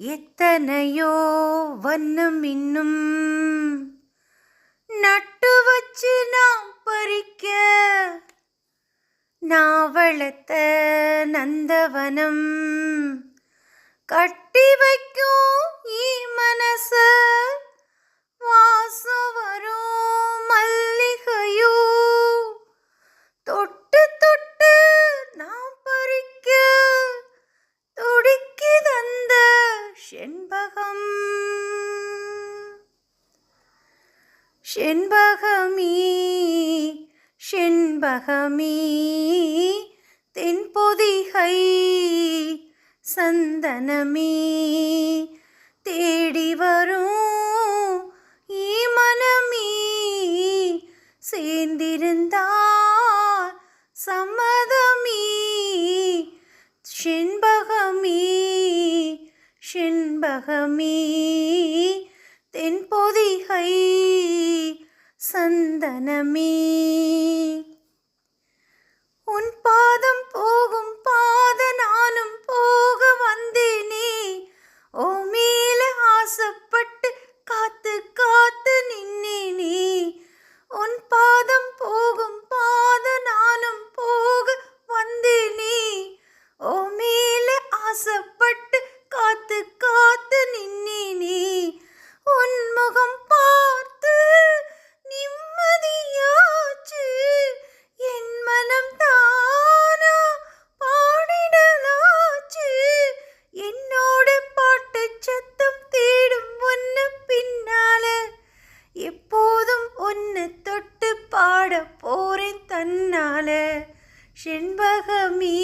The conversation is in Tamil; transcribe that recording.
எத்தனையோ வண்ணம் இன்னும் நட்டு வச்சு நாம் பறிக்க நாவளத்த நந்தவனம் கட்டி வைக்கும் ஈ மனச செண்பகம். செண்பகமீ செண்பகமீ தென்பொதிகை சந்தனமே தேடி வரும் ஈமனமீ சேர்ந்திருந்தால் சம்மதமீ. செண்பகமீ செண்பகமே. தென்பொதிகை சந்தனமே. செண்பகமே